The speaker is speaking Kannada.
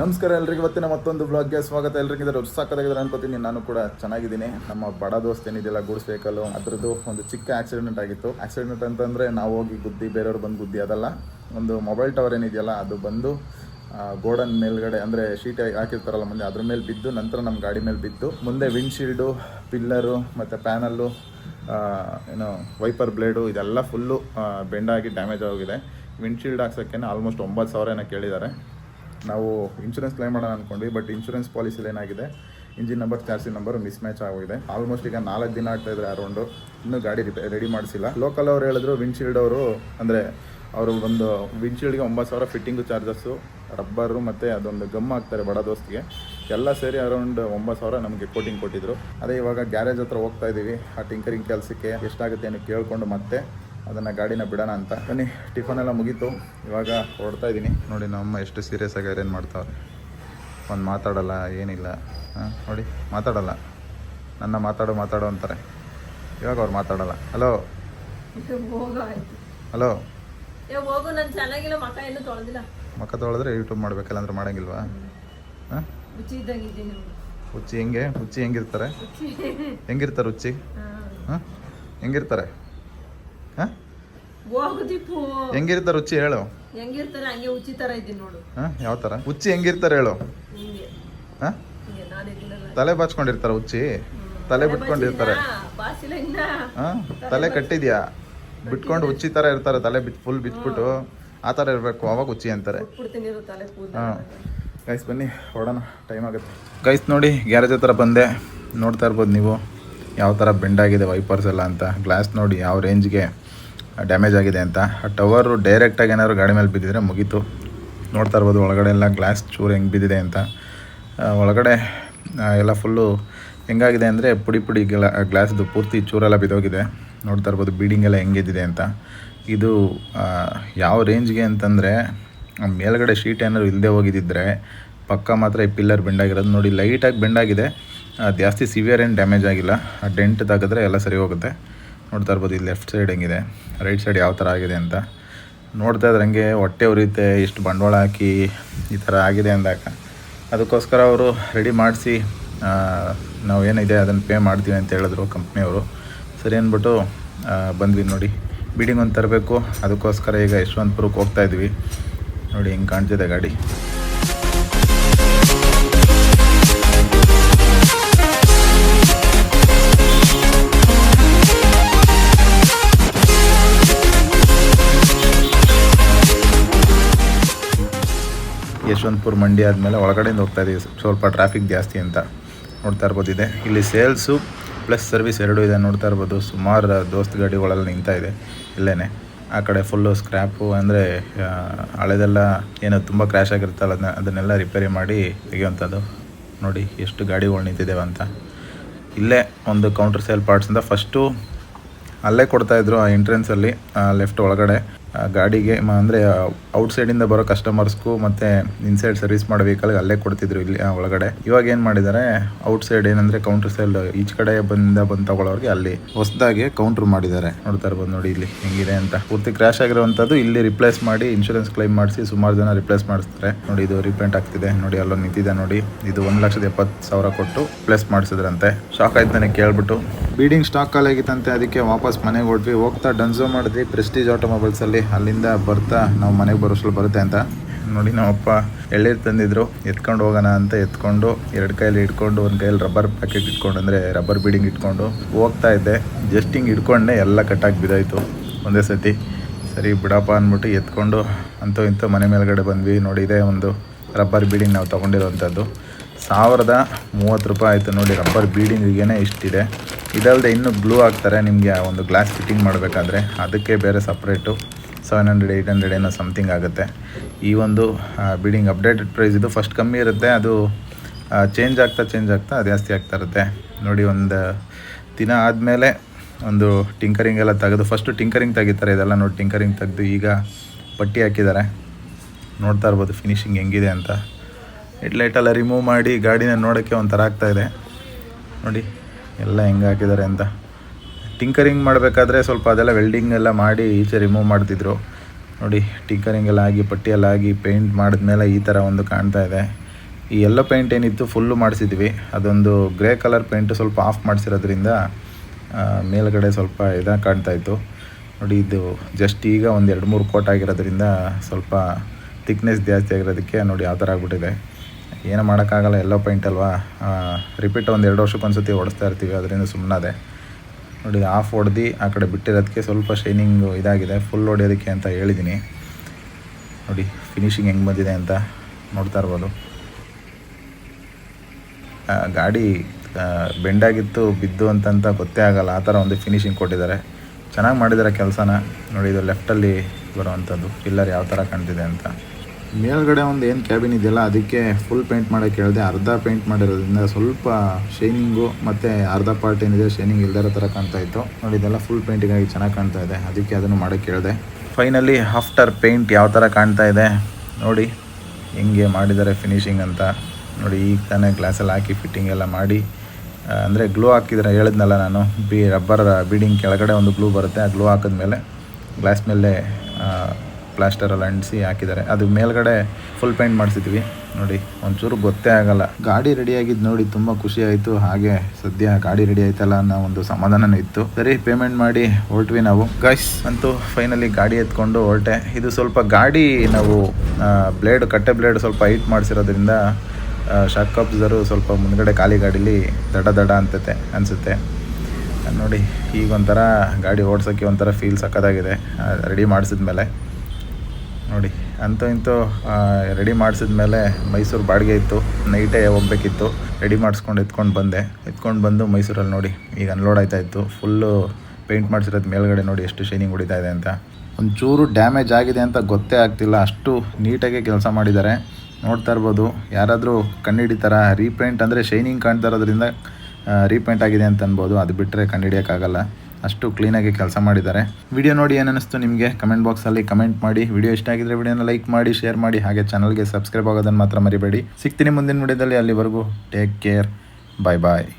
ನಮಸ್ಕಾರ ಎಲ್ರಿಗೂ. ಇವತ್ತಿನ ಮತ್ತೊಂದು ಬ್ಲಾಗ್ಗೆ ಸ್ವಾಗತ. ಎಲ್ರಿಗೂ ಇದರ ಸಾಕದಾಗಿದ್ದಾರೆ ಅನ್ಕೋತೀನಿ. ನಾನು ಕೂಡ ಚೆನ್ನಾಗಿದ್ದೀನಿ. ನಮ್ಮ ಬಡ ದೋಸ್ತ ಏನಿದೆಯಲ್ಲ, ಗೂಡ್ಸ್ ವೆಹಿಕಲ್ ಅದ್ರದ್ದು ಒಂದು ಚಿಕ್ಕ ಆಕ್ಸಿಡೆಂಟ್ ಆಗಿತ್ತು. ಆಕ್ಸಿಡೆಂಟ್ ಅಂತಂದರೆ ನಾವು ಹೋಗಿ ಗುದ್ದಿ, ಬೇರೆಯವ್ರು ಬಂದು ಗುದ್ದಿ, ಅದಲ್ಲ ಒಂದು ಮೊಬೈಲ್ ಟವರ್ ಏನಿದೆಯಲ್ಲ, ಅದು ಬಂದು ಗೋಡನ್ ಮೇಲ್ಗಡೆ, ಅಂದರೆ ಶೀಟ್ ಹಾಕಿರ್ತಾರಲ್ಲ ಮುಂದೆ, ಅದ್ರ ಮೇಲೆ ಬಿದ್ದು, ನಂತರ ನಮ್ಮ ಗಾಡಿ ಮೇಲೆ ಬಿದ್ದು, ಮುಂದೆ ವಿಂಡ್ಶೀಲ್ಡು ಪಿಲ್ಲರು ಮತ್ತು ಪ್ಯಾನಲ್ಲು ಏನು ವೈಪರ್ ಬ್ಲೇಡು ಇದೆಲ್ಲ ಫುಲ್ಲು ಬೆಂಡಾಗಿ ಡ್ಯಾಮೇಜ್ ಆಗಿದೆ. ವಿಂಡ್ಶೀಲ್ಡ್ ಹಾಕ್ಸೋಕ್ಕೇನೆ ಆಲ್ಮೋಸ್ಟ್ ಒಂಬತ್ತು ಸಾವಿರ ಏನೋ ಕೇಳಿದ್ದಾರೆ. ನಾವು ಇನ್ಶೂರೆನ್ಸ್ ಕ್ಲೈಮ್ ಮಾಡೋಣ ಅಂದ್ಕೊಂಡ್ವಿ ಬಟ್ ಇನ್ಶೂರೆನ್ಸ್ ಪಾಲಿಸಿಲಿ ಏನಾಗಿದೆ? ಇಂಜಿನ್ ನಂಬರ್ ಚಾರ್ಸಿ ನಂಬರ್ ಮಿಸ್ ಮ್ಯಾಚ್ ಆಗೋಗಿದೆ. ಆಲ್ಮೋಸ್ಟ್ ಈಗ ನಾಲ್ಕು ದಿನ ಆಗ್ತಾ ಇದ್ರೆ ಅರೌಂಡು ಇನ್ನೂ ಗಾಡಿ ರೆಡಿ ಮಾಡಿಸಿಲ್ಲ. ಲೋಕಲ್ ಅವ್ರು ಹೇಳಿದ್ರು ವಿಂಡ್ಶೀಲ್ಡ್ ಅವರು, ಅಂದರೆ ಅವರು ಒಂದು ವಿಂಡ್ಶೀಲ್ಡ್ಗೆ ಒಂಬತ್ತು ಸಾವಿರ ಫಿಟ್ಟಿಂಗು ಚಾರ್ಜಸ್ಸು ರಬ್ಬರು ಮತ್ತು ಅದೊಂದು ಗಮ್ ಹಾಕ್ತಾರೆ ಬಡ ದೋಸ್ತಿಗೆ. ಎಲ್ಲ ಸೇರಿ ಅರೌಂಡ್ ಒಂಬತ್ತು ಸಾವಿರ ನಮಗೆ ಕೋಟಿಂಗ್ ಕೊಟ್ಟಿದ್ರು. ಅದೇ ಇವಾಗ ಗ್ಯಾರೇಜ್ ಹತ್ರ ಹೋಗ್ತಾ ಇದ್ದೀವಿ ಆ ಟಿಂಕರಿಂಗ್ ಕೆಲಸಕ್ಕೆ ಎಷ್ಟಾಗುತ್ತೆ ಅಂತ ಕೇಳಿಕೊಂಡು ಮತ್ತೆ ಅದನ್ನು ಗಾಡಿನ ಬಿಡೋಣ ಅಂತ. ಬನ್ನಿ ಟಿಫನ್ ಎಲ್ಲ ಮುಗೀತು. ಇವಾಗ ಹೊರಡ್ತಾ ಇದ್ದೀನಿ. ನೋಡಿ ನಮ್ಮ ಎಷ್ಟು ಸೀರಿಯಸ್ ಆಗಿ ಅರೇಂಜ್ ಮಾಡ್ತಾವ್ರೆ. ಒಂದು ಮಾತಾಡಲ್ಲ ಏನಿಲ್ಲ. ಹಾಂ ನೋಡಿ ಮಾತಾಡಲ್ಲ. ನನ್ನ ಮಾತಾಡು ಮಾತಾಡು ಅಂತಾರೆ. ಇವಾಗ ಅವ್ರು ಮಾತಾಡಲ್ಲ. ಹಲೋ ಹಲೋ ಮಕ್ಕ ತೊಳೆದ್ರೆ ಯೂಟ್ಯೂಬ್ ಮಾಡ್ಬೇಕಲ್ಲ ಅಂದ್ರೆ ಮಾಡಂಗಿಲ್ವಾ? ಹಾಂ. ಹುಚ್ಚಿ ಹೆಂಗೆ? ಹುಚ್ಚಿ ಹೆಂಗಿರ್ತಾರೆ? ಹೆಂಗಿರ್ತಾರೆ ಹುಚ್ಚಿ? ಹಾ. ಹೆಂಗಿರ್ತಾರೆ? ಹೆಂಗಿರ್ತಾರೆ ಹುಚ್ಚಿ ಹೇಳು. ಹೆಂಗಿರ್ತಾರೆ ಹಂಗೆ ಉಚ್ಚಿ ತರ ಇದ್ದೀನಿ ನೋಡು. ಹಾಂ ಯಾವ ಥರ ಹುಚ್ಚಿ ಹೆಂಗಿರ್ತಾರೆ ಹೇಳು. ಹಿಂಗೆ. ಹಾಂ? ಹಿಂಗೆ ನಾನು ಇದ್ದೀನಲ್ಲ ತಲೆ ಬಾಚ್ಕೊಂಡಿರ್ತಾರ ಉಚ್ಚಿ. ತಲೆ ಬಿಟ್ಕೊಂಡಿರ್ತಾರೆ. ಬಾಸಿಲ್ಲ ಇನ್ನ? ಹಾಂ? ತಲೆ ಕಟ್ಟಿದ್ಯಾ? ಬಿಟ್ಕೊಂಡು ಉಚ್ಚಿ ತರ ಇರ್ತಾರೆ ತಲೆ ಬಿಟ್ ಫುಲ್ ಬಿಟ್ಬಿಟ್ಟು ಆ ಥರ ಇರಬೇಕು ಅವಾಗ ಉಚ್ಚಿ ಅಂತಾರೆ. ಹಾಂ. ಗೈಸ್ ಬನ್ನಿ ಹೊಡೋಣ ಟೈಮ್ ಆಗುತ್ತೆ. ಗೈಸ್ ನೋಡಿ ಗ್ಯಾರೇಜ್ ಹತ್ರ ಬಂದೆ. ನೋಡ್ತಾ ಇರ್ಬೋದು ನೀವು. ಯಾವ ಥರ ಬೆಂಡಾಗಿದೆ ವೈಪರ್ಸ್ ಎಲ್ಲ ಅಂತ. ಗ್ಲಾಸ್ ನೋಡಿ ಯಾವ ರೇಂಜ್ಗೆ ಡ್ಯಾಮೇಜ್ ಆಗಿದೆ ಅಂತ. ಆ ಟವರು ಡೈರೆಕ್ಟಾಗಿ ಏನಾದ್ರು ಗಾಡಿ ಮೇಲೆ ಬಿದ್ದಿದ್ರೆ ಮುಗೀತು. ನೋಡ್ತಾ ಇರ್ಬೋದು, ಒಳಗಡೆ ಎಲ್ಲ ಗ್ಲಾಸ್ ಚೂರು ಹೆಂಗೆ ಬಿದ್ದಿದೆ ಅಂತ. ಒಳಗಡೆ ಎಲ್ಲ ಫುಲ್ಲು ಹೆಂಗಾಗಿದೆ ಅಂದರೆ ಪುಡಿ ಪುಡಿ ಗ್ಲಾ ಗ್ಲಾಸ್ದು ಪೂರ್ತಿ ಚೂರೆಲ್ಲ ಬಿದ್ದೋಗಿದೆ. ನೋಡ್ತಾ ಇರ್ಬೋದು ಬೀಡಿಂಗ್ ಎಲ್ಲ ಹೆಂಗಿದ್ದಿದೆ ಅಂತ. ಇದು ಯಾವ ರೇಂಜ್ಗೆ ಅಂತಂದರೆ ಮೇಲ್ಗಡೆ ಶೀಟ್ ಏನಾದ್ರು ಇಲ್ಲದೆ ಹೋಗಿದ್ದಿದ್ರೆ ಪಕ್ಕ ಮಾತ್ರ ಈ ಪಿಲ್ಲರ್ ಬೆಂಡಾಗಿರೋದು ನೋಡಿ ಲೈಟಾಗಿ ಬೆಂಡಾಗಿದೆ ಜಾಸ್ತಿ ಸಿವಿಯರ್ ಏನು ಡ್ಯಾಮೇಜ್ ಆಗಿಲ್ಲ. ಆ ಡೆಂಟ್ ತೆಗೆದ್ರೆ ಎಲ್ಲ ಸರಿ ಹೋಗುತ್ತೆ. ನೋಡ್ತಾ ಇರ್ಬೋದು ಇಲ್ಲಿ ಲೆಫ್ಟ್ ಸೈಡ್ ಹೆಂಗಿದೆ ರೈಟ್ ಸೈಡ್ ಯಾವ ಥರ ಆಗಿದೆ ಅಂತ. ನೋಡ್ತಾ ಇದ್ರೆ ಹಂಗೆ ಹೊಟ್ಟೆ ಉರಿಯುತ್ತೆ, ಇಷ್ಟು ಬಂಡವಾಳ ಹಾಕಿ ಈ ಥರ ಆಗಿದೆ ಅಂದಾಗ. ಅದಕ್ಕೋಸ್ಕರ ಅವರು ರೆಡಿ ಮಾಡಿಸಿ ನಾವು ಏನಿದೆ ಅದನ್ನು ಪೇ ಮಾಡ್ತೀವಿ ಅಂತ ಹೇಳಿದ್ರು ಕಂಪ್ನಿಯವರು. ಸರಿ ಅಂದ್ಬಿಟ್ಟು ಬಂದ್ವಿ ನೋಡಿ. ಬಿಡಿಂಗ್ ಒಂದು ತರಬೇಕು, ಅದಕ್ಕೋಸ್ಕರ ಈಗ ಯಶವಂತಪುರಕ್ಕೆ ಹೋಗ್ತಾ ಇದ್ವಿ. ನೋಡಿ, ಹಿಂಗೆ ಕಾಣ್ತಿದೆ ಗಾಡಿ. ಯಶವಂತಪುರ ಮಂಡಿ ಆದಮೇಲೆ ಒಳಗಡೆಯಿಂದ ಹೋಗ್ತಾ ಇದೀವಿ. ಸ್ವಲ್ಪ ಟ್ರಾಫಿಕ್ ಜಾಸ್ತಿ ಅಂತ ನೋಡ್ತಾ ಇರ್ಬೋದು ಇದೆ ಇಲ್ಲಿ ಸೇಲ್ಸು ಪ್ಲಸ್ ಸರ್ವಿಸ್ ಎರಡೂ ಇದೆ ನೋಡ್ತಾ ಇರ್ಬೋದು. ಸುಮಾರು ದೋಸ್ತ್ ಗಾಡಿಗಳೆಲ್ಲ ನಿಂತಾ ಇದೆ ಇಲ್ಲೇ ಆ ಕಡೆ ಫುಲ್ಲು ಸ್ಕ್ರ್ಯಾಪು ಅಂದರೆ ಹಳೆದೆಲ್ಲ ಏನೋ ತುಂಬ ಕ್ರ್ಯಾಶ್ ಆಗಿರ್ತಲ್ಲ ಅದನ್ನ, ಅದನ್ನೆಲ್ಲ ರಿಪೇರಿ ಮಾಡಿ ತೆಗೆಯುವಂಥದ್ದು. ನೋಡಿ ಎಷ್ಟು ಗಾಡಿಗಳು ನಿಂತಿದ್ದೇವೆ ಅಂತ. ಇಲ್ಲೇ ಒಂದು ಕೌಂಟರ್ ಸೇಲ್ ಪಾರ್ಟ್ಸಿಂದ ಫಸ್ಟು ಅಲ್ಲೇ ಕೊಡ್ತಾಯಿದ್ರು ಆ ಎಂಟ್ರೆನ್ಸಲ್ಲಿ ಲೆಫ್ಟ್ ಒಳಗಡೆ. ಗಾಡಿಗೆ ಅಂದರೆ ಔಟ್ಸೈಡಿಂದ ಬರೋ ಕಸ್ಟಮರ್ಸ್ಗೂ ಮತ್ತು ಇನ್ಸೈಡ್ ಸರ್ವಿಸ್ ಮಾಡೋ ವೆಹಿಕಲ್ಗೆ ಅಲ್ಲೇ ಕೊಡ್ತಿದ್ರು ಇಲ್ಲಿ ಒಳಗಡೆ. ಇವಾಗ ಏನು ಮಾಡಿದ್ದಾರೆ ಔಟ್ಸೈಡ್ ಏನಂದರೆ ಕೌಂಟರ್ ಸೈಡ್ ಈಚ್ ಕಡೆ ಬಂದ, ಬಂದು ತಗೊಳ್ಳೋರಿಗೆ ಅಲ್ಲಿ ಹೊಸದಾಗಿ ಕೌಂಟ್ರ್ ಮಾಡಿದ್ದಾರೆ. ನೋಡ್ತಾ ಇರ್ಬೋದು ನೋಡಿ ಇಲ್ಲಿ ಹೆಂಗಿದೆ ಅಂತ. ಪೂರ್ತಿ ಕ್ರ್ಯಾಶ್ ಆಗಿರುವಂಥದ್ದು ಇಲ್ಲಿ ರಿಪ್ಲೇಸ್ ಮಾಡಿ ಇನ್ಶೂರೆನ್ಸ್ ಕ್ಲೈಮ್ ಮಾಡಿಸಿ ಸುಮಾರು ಜನ ರಿಪ್ಲೇಸ್ ಮಾಡಿಸ್ತಾರೆ. ನೋಡಿ ಇದು ರಿಪೇಂಟ್ ಆಗ್ತಿದೆ. ನೋಡಿ ಅಲ್ಲೊಂದು ನಿಂತಿದೆ ನೋಡಿ. ಇದು ಒಂದು ಲಕ್ಷದ ಎಪ್ಪತ್ತು ಸಾವಿರ ಕೊಟ್ಟು ಪ್ಲೇಸ್ ಮಾಡಿಸಿದ್ರಂತೆ. ಶಾಕ್ ಆಯ್ತು ನನಗೆ ಕೇಳ್ಬಿಟ್ಟು. ಬೀಡಿಂಗ್ ಸ್ಟಾಕ್ ಆಗಿತ್ತಂತೆ, ಅದಕ್ಕೆ ವಾಪಸ್ ಮನೆಗೆ ಹೊಡ್ವಿ ಹೋಗ್ತಾ ಡನ್ಸೋ ಮಾಡಿದ್ವಿ ಪ್ರೆಸ್ಟೀಜ್ ಆಟೋಮೊಬೈಲ್ಸಲ್ಲಿ ಅಲ್ಲಿಂದ ಬರ್ತಾ ನಾವು ಮನೆಗೆ ಬರೋಸಲು ಬರುತ್ತೆ ಅಂತ. ನೋಡಿ ನಮ್ಮಪ್ಪ ಎಳ್ಳೀರು ತಂದಿದ್ರು. ಎತ್ಕೊಂಡು ಹೋಗೋಣ ಅಂತ ಎತ್ಕೊಂಡು ಎರಡು ಕೈಯಲ್ಲಿ ಇಟ್ಕೊಂಡು, ಒಂದು ಕೈಯಲ್ಲಿ ರಬ್ಬರ್ ಪ್ಯಾಕೆಟ್ ಇಟ್ಕೊಂಡು, ಅಂದರೆ ರಬ್ಬರ್ ಬೀಡಿಂಗ್ ಇಟ್ಕೊಂಡು ಹೋಗ್ತಾ ಇದ್ದೆ. ಜಸ್ಟ್ ಹಿಂಗೆ ಇಟ್ಕೊಂಡೆ ಎಲ್ಲ ಕಟ್ಟಾಗಿ ಬಿದ್ದಾಯಿತು ಒಂದೇ ಸತಿ. ಸರಿ ಬಿಡಪ್ಪ ಅಂದ್ಬಿಟ್ಟು ಎತ್ಕೊಂಡು ಅಂತೂ ಇಂತೂ ಮನೆ ಮೇಲ್ಗಡೆ ಬಂದ್ವಿ. ನೋಡಿ ಇದೇ ಒಂದು ರಬ್ಬರ್ ಬೀಡಿಂಗ್ ನಾವು ತೊಗೊಂಡಿರೋವಂಥದ್ದು ಸಾವಿರದ ಮೂವತ್ತು ರೂಪಾಯಿ ಆಯಿತು ನೋಡಿ ರಬ್ಬರ್ ಬೀಡಿಂಗಿಗೇನೆ ಇಷ್ಟಿದೆ. ಇದಲ್ಲದೆ ಇನ್ನೂ ಗ್ಲೂ ಹಾಕ್ತಾರೆ. ನಿಮಗೆ ಒಂದು ಗ್ಲಾಸ್ ಫಿಟ್ಟಿಂಗ್ ಮಾಡಬೇಕಾದ್ರೆ. ಅದಕ್ಕೆ ಬೇರೆ separate seven hundred eight hundred ಏನೋ ಸಮಥಿಂಗ್ ಆಗುತ್ತೆ. ಈ ಒಂದು ಬಿಲ್ಡಿಂಗ್ ಅಪ್ಡೇಟೆಡ್ ಪ್ರೈಸ್ ಇದು ಫಸ್ಟ್ ಕಮ್ಮಿ ಇರುತ್ತೆ, ಅದು ಚೇಂಜ್ ಆಗ್ತಾ ಚೇಂಜ್ ಆಗ್ತಾ ಜಾಸ್ತಿ ಆಗ್ತಾ ಇರುತ್ತೆ. ನೋಡಿ ಒಂದು ದಿನ ಆದಮೇಲೆ ಒಂದು ಟಿಂಕರಿಂಗ್ ಎಲ್ಲ ತೆಗೆದು ಫಸ್ಟು ಟಿಂಕರಿಂಗ್ ತೆಗಿತಾರೆ ಇದೆಲ್ಲ ನೋಡಿ ಟಿಂಕರಿಂಗ್ ತೆಗೆದು ಈಗ ಪಟ್ಟಿ ಹಾಕಿದ್ದಾರೆ. ನೋಡ್ತಾ ಇರ್ಬೋದು ಫಿನಿಶಿಂಗ್ ಹೆಂಗಿದೆ ಅಂತ. ಹೆಡ್ಲೈಟೆಲ್ಲ ರಿಮೂವ್ ಮಾಡಿ ಗಾಡಿನ ನೋಡೋಕ್ಕೆ ಒಂಥರ ಆಗ್ತಾ ಇದೆ. ನೋಡಿ, ಎಲ್ಲ ಹೆಂಗೆ ಹಾಕಿದ್ದಾರೆ ಅಂತ. ಟಿಂಕರಿಂಗ್ ಮಾಡಬೇಕಾದ್ರೆ ಸ್ವಲ್ಪ ಅದೆಲ್ಲ ವೆಲ್ಡಿಂಗ್ ಎಲ್ಲ ಮಾಡಿ ಈಚೆ ರಿಮೂವ್ ಮಾಡ್ತಿದ್ರು. ನೋಡಿ, ಟಿಂಕರಿಂಗ್ ಎಲ್ಲ ಆಗಿ ಪಟ್ಟಿಯೆಲ್ಲ ಆಗಿ ಪೇಂಟ್ ಮಾಡಿದ್ಮೇಲೆ ಈ ಥರ ಒಂದು ಕಾಣ್ತಾ ಇದೆ. ಈ ಎಲ್ಲೋ ಪೇಂಟ್ ಏನಿತ್ತು, ಫುಲ್ಲು ಮಾಡಿಸಿದ್ವಿ. ಅದೊಂದು ಗ್ರೇ ಕಲರ್ ಪೇಂಟ್ ಸ್ವಲ್ಪ ಆಫ್ ಮಾಡಿಸಿರೋದ್ರಿಂದ ಮೇಲುಗಡೆ ಸ್ವಲ್ಪ ಇದಾಗಿ ಕಾಣ್ತಾ ಇತ್ತು. ನೋಡಿ, ಇದು ಜಸ್ಟ್ ಈಗ ಒಂದು ಎರಡು ಮೂರು ಕೋಟ್ ಆಗಿರೋದ್ರಿಂದ ಸ್ವಲ್ಪ ಥಿಕ್ನೆಸ್ ಜಾಸ್ತಿ ಆಗಿರೋದಕ್ಕೆ ನೋಡಿ ಯಾವ ಥರ ಆಗ್ಬಿಟ್ಟಿದೆ. ಏನೂ ಮಾಡೋಕ್ಕಾಗಲ್ಲ, ಎಲ್ಲೋ ಪೇಂಟ್ ಅಲ್ವಾ? ರಿಪೀಟ್ ಒಂದು ಎರಡು ವರ್ಷಕ್ಕೊಂದ್ಸತಿ ಓಡಿಸ್ತಾ ಇರ್ತೀವಿ, ಅದರಿಂದ ಸುಮ್ಮನಾದೆ ನೋಡಿ ಆಫ್ ಹೊಡೆದು ಆ ಕಡೆ ಬಿಟ್ಟಿರೋದಕ್ಕೆ ಸ್ವಲ್ಪ ಶೈನಿಂಗು ಇದಾಗಿದೆ ಫುಲ್ ಹೊಡೆಯೋದಕ್ಕೆ ಅಂತ ಹೇಳಿದ್ದೀನಿ ನೋಡಿ ಫಿನಿಶಿಂಗ್ ಹೆಂಗೆ ಬಂದಿದೆ ಅಂತ ನೋಡ್ತಾ ಇರ್ಬೋದು. ಗಾಡಿ ಬೆಂಡಾಗಿತ್ತು, ಬಿದ್ದು ಅಂತಂತ ಗೊತ್ತೇ ಆಗಲ್ಲ ಆ ಥರ ಒಂದು ಫಿನಿಶಿಂಗ್ ಕೊಟ್ಟಿದ್ದಾರೆ. ಚೆನ್ನಾಗಿ ಮಾಡಿದ್ದಾರೆ ಕೆಲಸನ. ನೋಡಿ, ಇದು ಲೆಫ್ಟಲ್ಲಿ ಬರುವಂಥದ್ದು. ಪಿಲ್ಲರ್ ಯಾವ ಥರ ಕಾಣ್ತಿದೆ ಅಂತ. ಮೇಲ್ಗಡೆ ಒಂದು ಏನು ಕ್ಯಾಬಿನ್ ಇದೆಯಲ್ಲ, ಅದಕ್ಕೆ ಫುಲ್ ಪೇಂಟ್ ಮಾಡೋಕ್ಕೆ ಹೇಳಿದೆ, ಅರ್ಧ ಪೇಂಟ್ ಮಾಡಿರೋದ್ರಿಂದ ಸ್ವಲ್ಪ ಶೈನಿಂಗು ಮತ್ತು ಅರ್ಧ ಪಾರ್ಟ್ ಏನಿದೆ ಶೈನಿಂಗ್ ಇಲ್ದಿರೋ ಥರ ಕಾಣ್ತಾ ಇತ್ತು. ನೋಡಿ, ಇದೆಲ್ಲ ಫುಲ್ ಪೇಂಟಿಗಾಗಿ ಚೆನ್ನಾಗಿ ಕಾಣ್ತಾ ಇದೆ. ಅದಕ್ಕೆ ಅದನ್ನು ಮಾಡೋಕ್ಕೆ ಹೇಳಿದೆ. ಫೈನಲಿ ಆಫ್ಟರ್ ಪೇಂಟ್ ಯಾವ ಥರ ಕಾಣ್ತಾ ಇದೆ, ನೋಡಿ, ಹೆಂಗೆ ಮಾಡಿದ್ದಾರೆ ಫಿನಿಶಿಂಗ್ ಅಂತ. ನೋಡಿ, ಈಗ ತಾನೇ ಗ್ಲಾಸಲ್ಲಿ ಹಾಕಿ ಫಿಟ್ಟಿಂಗ್ ಎಲ್ಲ ಮಾಡಿ ಅಂದರೆ ಗ್ಲೂ ಹಾಕಿದ್ರೆ ಹೇಳಿದ್ನಲ್ಲ ನಾನು, ಬಿ ರಬ್ಬರ್ ಬೀಡಿಂಗ್ ಕೆಳಗಡೆ ಒಂದು ಗ್ಲೂ ಬರುತ್ತೆ, ಆ ಗ್ಲೂ ಹಾಕಿದ್ಮೇಲೆ ಗ್ಲಾಸ್ ಮೇಲೆ ಪ್ಲಾಸ್ಟರಲ್ಲಿ ಅಂಟಿಸಿ ಹಾಕಿದ್ದಾರೆ. ಅದು ಮೇಲ್ಗಡೆ ಫುಲ್ ಪೇಂಟ್ ಮಾಡಿಸಿದ್ವಿ. ನೋಡಿ, ಒಂಚೂರು ಗೊತ್ತೇ ಆಗಲ್ಲ. ಗಾಡಿ ರೆಡಿ ಆಗಿದ್ದು ನೋಡಿ ತುಂಬ ಖುಷಿ ಆಯಿತು. ಹಾಗೆ ಸದ್ಯ ಗಾಡಿ ರೆಡಿ ಆಯ್ತಲ್ಲ ಅನ್ನೋ ಒಂದು ಸಮಾಧಾನನೂ ಇತ್ತು. ಸರಿ ಪೇಮೆಂಟ್ ಮಾಡಿ ಹೊರಟ್ವಿ ನಾವು. ಗೈಸ್ ಅಂತೂ ಫೈನಲಿ ಗಾಡಿ ಎತ್ಕೊಂಡು ಹೊರಟೆ. ಇದು ಸ್ವಲ್ಪ ಗಾಡಿ ನಾವು ಬ್ಲೇಡ್ ಕಟ್ಟೆ ಬ್ಲೇಡ್ ಸ್ವಲ್ಪ ಹೈಟ್ ಮಾಡಿಸಿರೋದ್ರಿಂದ ಶಾಕ್ ಅಬ್ಸರು ಸ್ವಲ್ಪ ಮುಂದ್ಗಡೆ ಖಾಲಿ ಗಾಡೀಲಿ ದಡ ದಡ ಅಂತತೆ, ಅನಿಸುತ್ತೆ. ನೋಡಿ, ಈಗ ಒಂಥರ ಗಾಡಿ ಓಡ್ಸೋಕ್ಕೆ ಒಂಥರ ಫೀಲ್ ಸಕ್ಕದಾಗಿದೆ ರೆಡಿ ಮಾಡಿಸಿದ್ಮೇಲೆ. ನೋಡಿ ಅಂತೂ ಇಂತೂ ರೆಡಿ ಮಾಡಿಸಿದ್ಮೇಲೆ ಮೈಸೂರು ಬಾಡಿಗೆ ಇತ್ತು ನೈಟೇ ಹೋಗ್ಬೇಕಿತ್ತು. ರೆಡಿ ಮಾಡಿಸ್ಕೊಂಡು ಎತ್ಕೊಂಡು ಬಂದೆ. ಎತ್ಕೊಂಡು ಬಂದು ಮೈಸೂರಲ್ಲಿ ನೋಡಿ, ಈಗ ಅನ್ಲೋಡ್ ಆಯ್ತಾ ಇತ್ತು. ಫುಲ್ಲು ಪೇಂಟ್ ಮಾಡಿಸಿರೋದು ಮೇಲ್ಗಡೆ ನೋಡಿ ಎಷ್ಟು ಶೈನಿಂಗ್ ಹೊಡಿತಾ ಇದೆ ಅಂತ. ಒಂಚೂರು ಡ್ಯಾಮೇಜ್ ಆಗಿದೆ ಅಂತ ಗೊತ್ತೇ ಆಗ್ತಿಲ್ಲ. ಅಷ್ಟು ನೀಟಾಗಿ ಕೆಲಸ ಮಾಡಿದ್ದಾರೆ. ನೋಡ್ತಾ ಇರ್ಬೋದು, ಯಾರಾದರೂ ಕಣ್ಣಿಡಿತಾರ ರೀಪೇಂಟ್ ಅಂದರೆ ಶೈನಿಂಗ್ ಕಾಣ್ತಾ ಇರೋದ್ರಿಂದ ರೀಪೇಂಟ್ ಆಗಿದೆ ಅಂತ ಅನ್ಬೋದು. ಅದು ಬಿಟ್ಟರೆ ಕಂಡುಹಿಡಿಯೋಕ್ಕಾಗಲ್ಲ ಅಷ್ಟು ಕ್ಲೀನಾಗಿ ಕೆಲಸ ಮಾಡಿದ್ದಾರೆ. ವಿಡಿಯೋ ನೋಡಿ ಏನಿಸ್ತು ನಿಮಗೆ? ಕಮೆಂಟ್ ಬಾಕ್ಸಲ್ಲಿ ಕಮೆಂಟ್ ಮಾಡಿ. ವಿಡಿಯೋ ಇಷ್ಟ ಆಗಿದ್ರೆ ವಿಡಿಯೋನ ಲೈಕ್ ಮಾಡಿ ಶೇರ್ ಮಾಡಿ. ಹಾಗೆ ಚಾನಲ್ಗೆ ಸಬ್ಸ್ಕ್ರೈಬ್ ಆಗೋದನ್ನು ಮಾತ್ರ ಮರಿಬೇಡಿ. ಸಿಗ್ತೀನಿ ಮುಂದಿನ ವಿಡಿಯೋದಲ್ಲಿ. ಅಲ್ಲಿವರೆಗೂ ಟೇಕ್ ಕೇರ್ ಬಾಯ್ ಬಾಯ್